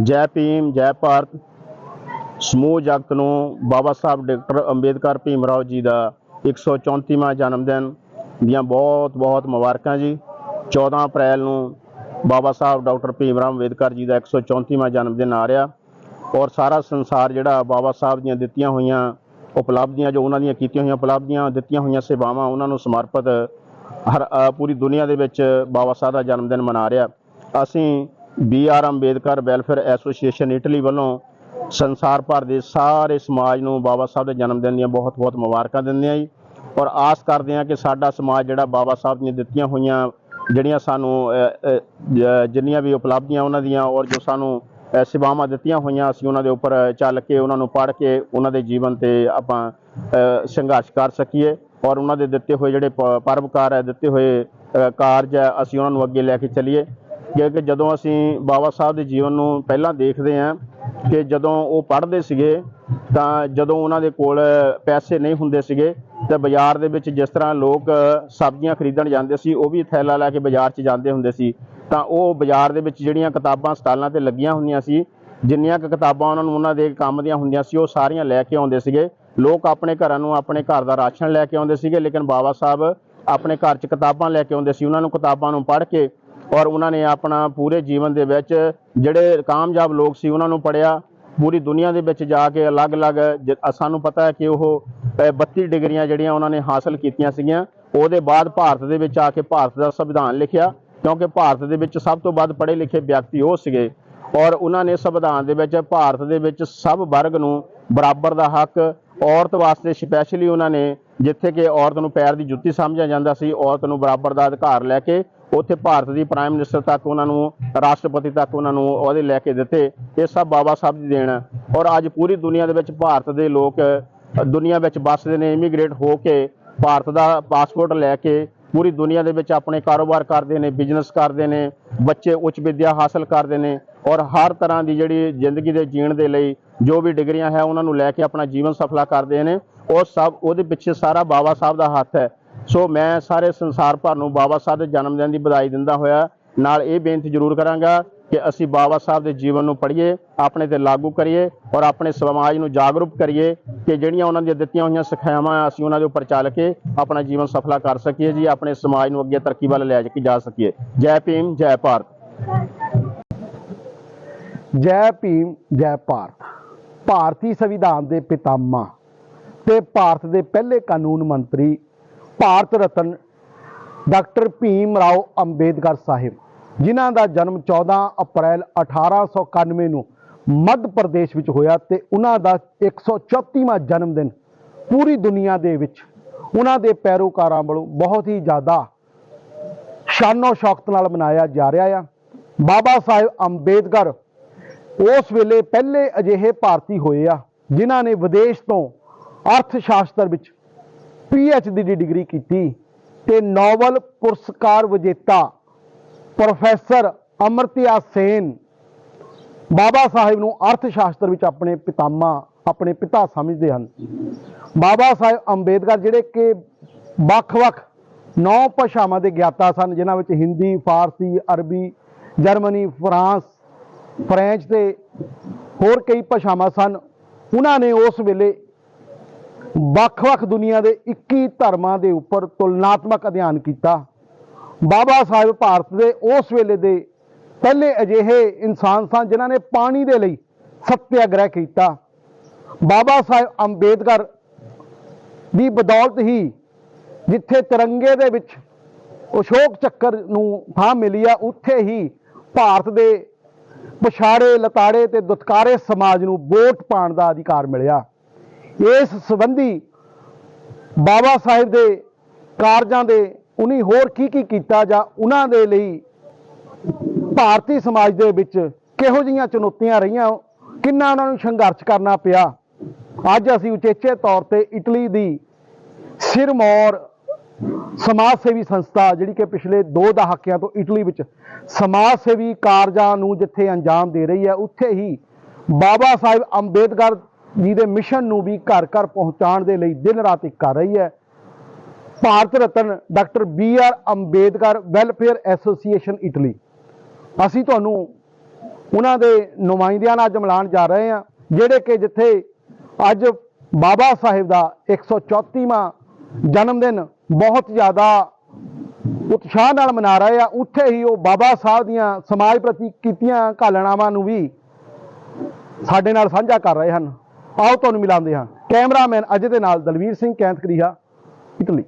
ਜੈ ਭੀਮ, ਜੈ ਭਾਰਤ। ਸਮੂਹ ਜਗਤ ਨੂੰ ਬਾਬਾ ਸਾਹਿਬ ਡਾਕਟਰ ਅੰਬੇਦਕਰ ਭੀਮ ਰਾਓ ਜੀ ਦਾ 134ਵਾਂ ਜਨਮ ਦਿਨ ਦੀਆਂ ਬਹੁਤ ਬਹੁਤ ਮੁਬਾਰਕਾਂ ਜੀ। 14 ਅਪ੍ਰੈਲ ਨੂੰ ਬਾਬਾ ਸਾਹਿਬ ਡਾਕਟਰ ਭੀਮ ਰਾਓ ਅੰਬੇਦਕਰ ਜੀ ਦਾ 134ਵਾਂ ਜਨਮ ਦਿਨ ਆ ਰਿਹਾ ਔਰ ਸਾਰਾ ਸੰਸਾਰ ਜਿਹੜਾ ਬਾਬਾ ਸਾਹਿਬ ਦੀਆਂ ਦਿੱਤੀਆਂ ਹੋਈਆਂ ਉਪਲਬਧੀਆਂ, ਜੋ ਉਹਨਾਂ ਦੀਆਂ ਕੀਤੀਆਂ ਹੋਈਆਂ ਉਪਲਬਧੀਆਂ, ਦਿੱਤੀਆਂ ਹੋਈਆਂ ਸੇਵਾਵਾਂ, ਉਹਨਾਂ ਨੂੰ ਸਮਰਪਿਤ ਹਰ ਪੂਰੀ ਦੁਨੀਆ ਦੇ ਵਿੱਚ ਬਾਬਾ ਸਾਹਿਬ ਦਾ ਜਨਮ ਦਿਨ ਮਨਾ ਰਿਹਾ। ਅਸੀਂ B R Ambedkar welfare association Italy ਵੱਲੋਂ ਸੰਸਾਰ ਭਰ ਦੇ ਸਾਰੇ ਸਮਾਜ ਨੂੰ ਬਾਬਾ ਸਾਹਿਬ ਦੇ ਜਨਮ ਦਿਨ ਦੀਆਂ ਬਹੁਤ-ਬਹੁਤ ਮੁਬਾਰਕਾਂ ਦਿੰਦੇ ਹਾਂ ਜੀ। ਔਰ ਆਸ ਕਰਦੇ ਹਾਂ ਕਿ ਸਾਡਾ ਸਮਾਜ ਜਿਹੜਾ ਬਾਬਾ ਸਾਹਿਬ ਦੀਆਂ ਦਿੱਤੀਆਂ ਹੋਈਆਂ, ਜਿਹੜੀਆਂ ਸਾਨੂੰ ਜਿੰਨੀਆਂ ਵੀ ਉਪਲਬਧੀਆਂ ਉਹਨਾਂ ਦੀਆਂ ਔਰ ਜੋ ਸਾਨੂੰ ਸੇਵਾਵਾਂ ਦਿੱਤੀਆਂ ਹੋਈਆਂ, ਅਸੀਂ ਉਹਨਾਂ ਦੇ ਉੱਪਰ ਚੱਲ ਕੇ, ਉਹਨਾਂ ਨੂੰ ਪੜ੍ਹ ਕੇ, ਉਹਨਾਂ ਦੇ ਜੀਵਨ ਤੇ ਆਪਾਂ ਸੰਘਰਸ਼ ਕਰ ਸਕੀਏ। ਔਰ ਉਹਨਾਂ ਦੇ ਦਿੱਤੇ ਹੋਏ ਜਿਹੜੇ ਪ- ਪਰਵਕਾਰ ਹੈ, ਦਿੱਤੇ ਹੋਏ ਕਾਰਜ ਹੈ, ਅਸੀਂ ਉਹਨਾਂ ਨੂੰ ਅੱਗੇ ਲੈ ਕੇ ਚੱਲੀਏ। ਕਿਉਂਕਿ ਜਦੋਂ ਅਸੀਂ ਬਾਬਾ ਸਾਹਿਬ ਦੇ ਜੀਵਨ ਨੂੰ ਪਹਿਲਾਂ ਦੇਖਦੇ ਹਾਂ ਕਿ ਜਦੋਂ ਉਹ ਪੜ੍ਹਦੇ ਸੀਗੇ, ਤਾਂ ਜਦੋਂ ਉਹਨਾਂ ਦੇ ਕੋਲ ਪੈਸੇ ਨਹੀਂ ਹੁੰਦੇ ਸੀਗੇ, ਤੇ ਬਾਜ਼ਾਰ ਦੇ ਵਿੱਚ ਜਿਸ ਤਰ੍ਹਾਂ ਲੋਕ ਸਬਜ਼ੀਆਂ ਖਰੀਦਣ ਜਾਂਦੇ ਸੀ, ਉਹ ਵੀ ਥੈਲਾ ਲੈ ਕੇ ਬਾਜ਼ਾਰ 'ਚ ਜਾਂਦੇ ਹੁੰਦੇ ਸੀ। ਤਾਂ ਉਹ ਬਾਜ਼ਾਰ ਦੇ ਵਿੱਚ ਜਿਹੜੀਆਂ ਕਿਤਾਬਾਂ ਸਟਾਲਾਂ ਤੇ ਲੱਗੀਆਂ ਹੁੰਦੀਆਂ ਸੀ, ਜਿੰਨੀਆਂ ਕੁ ਕਿਤਾਬਾਂ ਉਹਨਾਂ ਨੂੰ ਉਹਨਾਂ ਦੇ ਕੰਮ ਦੀਆਂ ਹੁੰਦੀਆਂ ਸੀ, ਉਹ ਸਾਰੀਆਂ ਲੈ ਕੇ ਆਉਂਦੇ ਸੀਗੇ। ਲੋਕ ਆਪਣੇ ਘਰਾਂ ਨੂੰ ਆਪਣੇ ਘਰ ਦਾ ਰਾਸ਼ਨ ਲੈ ਕੇ ਆਉਂਦੇ ਸੀਗੇ, ਲੇਕਿਨ ਬਾਬਾ ਸਾਹਿਬ ਆਪਣੇ ਘਰ 'ਚ ਕਿਤਾਬਾਂ ਲੈ ਕੇ ਆਉਂਦੇ ਸੀ। ਉਹਨਾਂ ਨੂੰ ਕਿਤਾਬਾਂ ਨੂੰ ਪੜ੍ਹ ਕੇ ਔਰ ਉਹਨਾਂ ਨੇ ਆਪਣਾ ਪੂਰੇ ਜੀਵਨ ਦੇ ਵਿੱਚ ਜਿਹੜੇ ਕਾਮਯਾਬ ਲੋਕ ਸੀ ਉਹਨਾਂ ਨੂੰ ਪੜਿਆ ਪੂਰੀ ਦੁਨੀਆ ਦੇ ਵਿੱਚ ਜਾ ਕੇ ਅਲੱਗ-ਅਲੱਗ ਜ- ਸਾਨੂੰ ਪਤਾ ਹੈ ਕਿ ਉਹ ਅ, 32 ਡਿਗਰੀਆਂ ਜਿਹੜੀਆਂ ਉਹਨਾਂ ਨੇ ਹਾਸਲ ਕੀਤੀਆਂ ਸੀਗੀਆਂ ਉਹਦੇ ਬਾਅਦ ਭਾਰਤ ਦੇ ਵਿੱਚ ਆ ਕੇ ਭਾਰਤ ਦਾ ਸੰਵਿਧਾਨ ਲਿਖਿਆ ਕਿਉਂਕਿ ਭਾਰਤ ਦੇ ਵਿੱਚ ਸਭ ਤੋਂ ਵੱਧ ਪੜ੍ਹੇ ਲਿਖੇ ਵਿਅਕਤੀ ਉਹ ਸੀਗੇ ਔਰ ਉਹਨਾਂ ਨੇ ਸੰਵਿਧਾਨ ਦੇ ਵਿੱਚ ਭਾਰਤ ਦੇ ਵਿੱਚ ਸਭ ਵਰਗ ਨੂੰ ਬਰਾਬਰ ਦਾ ਹੱਕ। ਔਰਤ ਵਾਸਤੇ ਸਪੈਸ਼ਲੀ ਉਹਨਾਂ ਨੇ ਜਿੱਥੇ ਕਿ ਔਰਤ ਨੂੰ ਪੈਰ ਦੀ ਜੁੱਤੀ ਸਮਝਿਆ ਜਾਂਦਾ ਸੀ, ਔਰਤ ਨੂੰ ਬਰਾਬਰ ਦਾ ਅਧਿਕਾਰ ਲੈ ਕੇ ਉੱਥੇ ਭਾਰਤ ਦੀ ਪ੍ਰਾਈਮ ਮਿਨਿਸਟਰ ਤੱਕ ਉਹਨਾਂ ਨੂੰ, ਰਾਸ਼ਟਰਪਤੀ ਤੱਕ ਉਹਨਾਂ ਨੂੰ ਉਹਦੇ ਲੈ ਕੇ ਦਿੱਤੇ। ਇਹ ਸਭ ਬਾਬਾ ਸਾਹਿਬ ਦੀ ਦੇਣ। ਹੈ ਔਰ ਅੱਜ ਪੂਰੀ ਦੁਨੀਆ ਦੇ ਵਿੱਚ ਭਾਰਤ ਦੇ ਲੋਕ, ਦੁਨੀਆ ਵਿੱਚ ਵੱਸਦੇ ਨੇ ਇਮੀਗ੍ਰੇਟ ਹੋ ਕੇ ਭਾਰਤ ਦਾ ਪਾਸਪੋਰਟ ਲੈ ਕੇ ਪੂਰੀ ਦੁਨੀਆ ਦੇ ਵਿੱਚ ਆਪਣੇ ਕਾਰੋਬਾਰ ਕਰਦੇ ਨੇ ਬਿਜ਼ਨਸ ਕਰਦੇ ਨੇ, ਬੱਚੇ ਉੱਚ ਵਿੱਦਿਆ ਹਾਸਲ ਕਰਦੇ ਨੇ। ਔਰ ਹਰ ਤਰ੍ਹਾਂ ਦੀ ਜਿਹੜੀ ਜ਼ਿੰਦਗੀ ਦੇ ਜੀਣ ਦੇ ਲਈ ਜੋ ਵੀ ਡਿਗਰੀਆਂ ਹੈ, ਉਹਨਾਂ ਨੂੰ ਲੈ ਕੇ ਆਪਣਾ ਜੀਵਨ ਸਫਲਾ ਕਰਦੇ ਨੇ। ਉਹ ਸਭ, ਉਹਦੇ ਪਿੱਛੇ ਸਾਰਾ ਬਾਬਾ ਸਾਹਿਬ ਦਾ ਹੱਥ ਹੈ। ਸੋ ਮੈਂ ਸਾਰੇ ਸੰਸਾਰ ਭਰ ਨੂੰ ਬਾਬਾ ਸਾਹਿਬ ਦੇ ਜਨਮ ਦਿਨ ਦੀ ਵਧਾਈ ਦਿੰਦਾ ਹੋਇਆ। ਨਾਲ ਇਹ ਬੇਨਤੀ ਜ਼ਰੂਰ ਕਰਾਂਗਾ ਕਿ ਅਸੀਂ ਬਾਬਾ ਸਾਹਿਬ ਦੇ ਜੀਵਨ ਨੂੰ ਪੜ੍ਹੀਏ, ਆਪਣੇ ਤੇ ਲਾਗੂ ਕਰੀਏ ਔਰ ਆਪਣੇ ਸਮਾਜ ਨੂੰ ਜਾਗਰੂਕ ਕਰੀਏ ਕਿ ਜਿਹੜੀਆਂ ਉਹਨਾਂ ਦੀਆਂ ਦਿੱਤੀਆਂ ਹੋਈਆਂ ਸਿੱਖਿਆਵਾਂ ਅਸੀਂ ਉਹਨਾਂ ਦੇ ਉੱਪਰ ਚੱਲ ਕੇ ਆਪਣਾ ਜੀਵਨ ਸਫਲਾ ਕਰ ਸਕੀਏ ਜੀ, ਆਪਣੇ ਸਮਾਜ ਨੂੰ ਅੱਗੇ ਤਰੱਕੀ ਵੱਲ ਲੈ ਕੇ ਜਾ ਸਕੀਏ। ਜੈ ਭੀਮ, ਜੈ ਭਾਰਤ। ਜੈ ਭੀਮ, ਜੈ ਭਾਰਤ। ਭਾਰਤੀ ਸੰਵਿਧਾਨ ਦੇ ਪਿਤਾਮਾ ਤੇ ਭਾਰਤ ਦੇ ਪਹਿਲੇ ਕਾਨੂੰਨ ਮੰਤਰੀ ਭਾਰਤ ਰਤਨ ਡਾਕਟਰ ਭੀਮ ਰਾਓ ਅੰਬੇਦਕਰ ਸਾਹਿਬ, ਜਿਨ੍ਹਾਂ ਦਾ ਜਨਮ 14 ਅਪ੍ਰੈਲ 1891 ਨੂੰ ਮੱਧ ਪ੍ਰਦੇਸ਼ ਵਿੱਚ ਹੋਇਆ ਤੇ ਉਹਨਾਂ ਦਾ 134ਵਾਂ ਜਨਮ ਦਿਨ ਪੂਰੀ ਦੁਨੀਆ ਦੇ ਵਿੱਚ ਉਹਨਾਂ ਦੇ ਪੈਰੋਕਾਰਾਂ ਵੱਲੋਂ ਬਹੁਤ ਹੀ ਜ਼ਿਆਦਾ ਸ਼ਾਨੋ ਸ਼ੌਕਤ ਨਾਲ ਮਨਾਇਆ ਜਾ ਰਿਹਾ ਆ। ਬਾਬਾ ਸਾਹਿਬ ਅੰਬੇਦਕਰ ਉਸ ਵੇਲੇ ਪਹਿਲੇ ਅਜਿਹੇ ਭਾਰਤੀ ਹੋਏ ਆ, ਜਿਨ੍ਹਾਂ ਨੇ ਵਿਦੇਸ਼ ਤੋਂ ਅਰਥ ਸ਼ਾਸਤਰ ਵਿੱਚ ਡੀ ਦੀ ਡਿਗਰੀ ਕੀਤੀ ਤੇ ਨੋਬਲ ਪੁਰਸਕਾਰ ਵਿਜੇਤਾ ਪ੍ਰੋਫੈਸਰ ਅਮਰਤਿਆ ਸੇਨ ਬਾਬਾ ਸਾਹਿਬ ਨੂੰ ਅਰਥ ਸ਼ਾਸਤਰ ਵਿੱਚ ਆਪਣੇ ਪਿਤਾਮਾ, ਆਪਣੇ ਪਿਤਾ ਸਮਝਦੇ ਹਨ। ਬਾਬਾ ਸਾਹਿਬ ਅੰਬੇਦਕਰ ਜਿਹੜੇ ਕਿ ਵੱਖ-ਵੱਖ ਨੌ ਭਾਸ਼ਾਵਾਂ ਦੇ ਗਿਆਤਾ ਸਨ, ਜਿਨ੍ਹਾਂ ਵਿੱਚ ਹਿੰਦੀ, ਫਾਰਸੀ, ਅਰਬੀ, ਜਰਮਨੀ, ਫਰਾਂਸ ਫ੍ਰੈਂਚ ਤੇ ਹੋਰ ਕਈ ਭਾਸ਼ਾਵਾਂ ਸਨ। ਉਹਨਾਂ ਨੇ ਉਸ ਵੇਲੇ ਵੱਖ-ਵੱਖ ਦੁਨੀਆ ਦੇ 21 ਧਰਮਾਂ ਦੇ ਉੱਪਰ ਤੁਲਨਾਤਮਕ ਅਧਿਐਨ ਕੀਤਾ। ਬਾਬਾ ਸਾਹਿਬ ਭਾਰਤ ਦੇ ਉਸ ਵੇਲੇ ਦੇ ਪਹਿਲੇ ਅਜਿਹੇ ਇਨਸਾਨ ਸਨ ਜਿਨ੍ਹਾਂ ਨੇ ਪਾਣੀ ਦੇ ਲਈ ਸਤਿਆਗ੍ਰਹਿ ਕੀਤਾ। ਬਾਬਾ ਸਾਹਿਬ ਅੰਬੇਦਕਰ ਦੀ ਬਦੌਲਤ ਹੀ ਜਿੱਥੇ ਤਿਰੰਗੇ ਦੇ ਵਿੱਚ ਅਸ਼ੋਕ ਚੱਕਰ ਨੂੰ ਥਾਂ ਮਿਲੀ ਆ, ਉੱਥੇ ਹੀ ਭਾਰਤ ਦੇ ਪਛਾੜੇ, ਲਤਾੜੇ ਤੇ ਦੁਤਕਾਰੇ ਸਮਾਜ ਨੂੰ ਵੋਟ ਪਾਉਣ ਦਾ ਅਧਿਕਾਰ ਮਿਲਿਆ। ਇਸ ਸੰਬੰਧੀ ਬਾਬਾ ਸਾਹਿਬ ਦੇ ਕਾਰਜਾਂ ਦੇ ਉਨੀ ਹੋਰ ਕੀ ਕੀ ਕੀਤਾ ਜਾਂ ਉਹਨਾਂ ਦੇ ਲਈ ਭਾਰਤੀ ਸਮਾਜ ਦੇ ਵਿੱਚ ਕਿਹੋ ਜਿਹੀਆਂ ਚੁਣੌਤੀਆਂ ਰਹੀਆਂ, ਕਿੰਨਾ ਉਹਨਾਂ ਨੂੰ ਸੰਘਰਸ਼ ਕਰਨਾ ਪਿਆ। ਅੱਜ ਅਸੀਂ ਉਚੇਚੇ ਤੌਰ ਤੇ ਇਟਲੀ ਦੀ ਸਿਰਮੌਰ ਸਮਾਜ ਸੇਵੀ ਸੰਸਥਾ ਜਿਹੜੀ ਕਿ ਪਿਛਲੇ 2 ਦਹਾਕਿਆਂ ਤੋਂ ਇਟਲੀ ਵਿੱਚ ਸਮਾਜ ਸੇਵੀ ਕਾਰਜਾਂ ਨੂੰ ਜਿੱਥੇ ਅੰਜਾਮ ਦੇ ਰਹੀ ਹੈ, ਉੱਥੇ ਹੀ ਬਾਬਾ ਸਾਹਿਬ ਅੰਬੇਦਕਰ ਜੀ ਦੇ ਮਿਸ਼ਨ ਨੂੰ ਵੀ ਘਰ ਘਰ ਪਹੁੰਚਾਉਣ ਦੇ ਲਈ ਦਿਨ ਰਾਤ ਇੱਕ ਕਰ ਰਹੀ ਹੈ। Bharat Ratna doctor B R Ambedkar welfare association Italy. ਅਸੀਂ ਤੁਹਾਨੂੰ ਉਹਨਾਂ ਦੇ ਨੁਮਾਇੰਦਿਆਂ ਨਾਲ ਅੱਜ ਮਿਲਾਨ ਜਾ ਰਹੇ ਹਾਂ, ਜਿਹੜੇ ਕਿ ਜਿੱਥੇ ਅੱਜ ਬਾਬਾ ਸਾਹਿਬ ਦਾ 134ਵਾਂ ਜਨਮ ਦਿਨ ਬਹੁਤ ਜ਼ਿਆਦਾ ਉਤਸ਼ਾਹ ਨਾਲ ਮਨਾ ਰਹੇ ਆ। ਉੱਥੇ ਹੀ ਉਹ ਬਾਬਾ ਸਾਹਿਬ ਦੀਆਂ ਸਮਾਜ ਪ੍ਰਤੀ ਕੀਤੀਆਂ ਘਾਲਣਾਵਾਂ ਨੂੰ ਵੀ ਸਾਡੇ ਨਾਲ ਸਾਂਝਾ ਕਰ ਰਹੇ ਹਨ। ਆਓ ਤੁਹਾਨੂੰ ਮਿਲਾਉਂਦੇ ਹਾਂ। ਕੈਮਰਾਮੈਨ ਅਜੇ ਦੇ ਨਾਲ ਦਲਵੀਰ ਸਿੰਘ ਕੈਂਥ ਕਰੀਹਾ ਇਟਲੀ।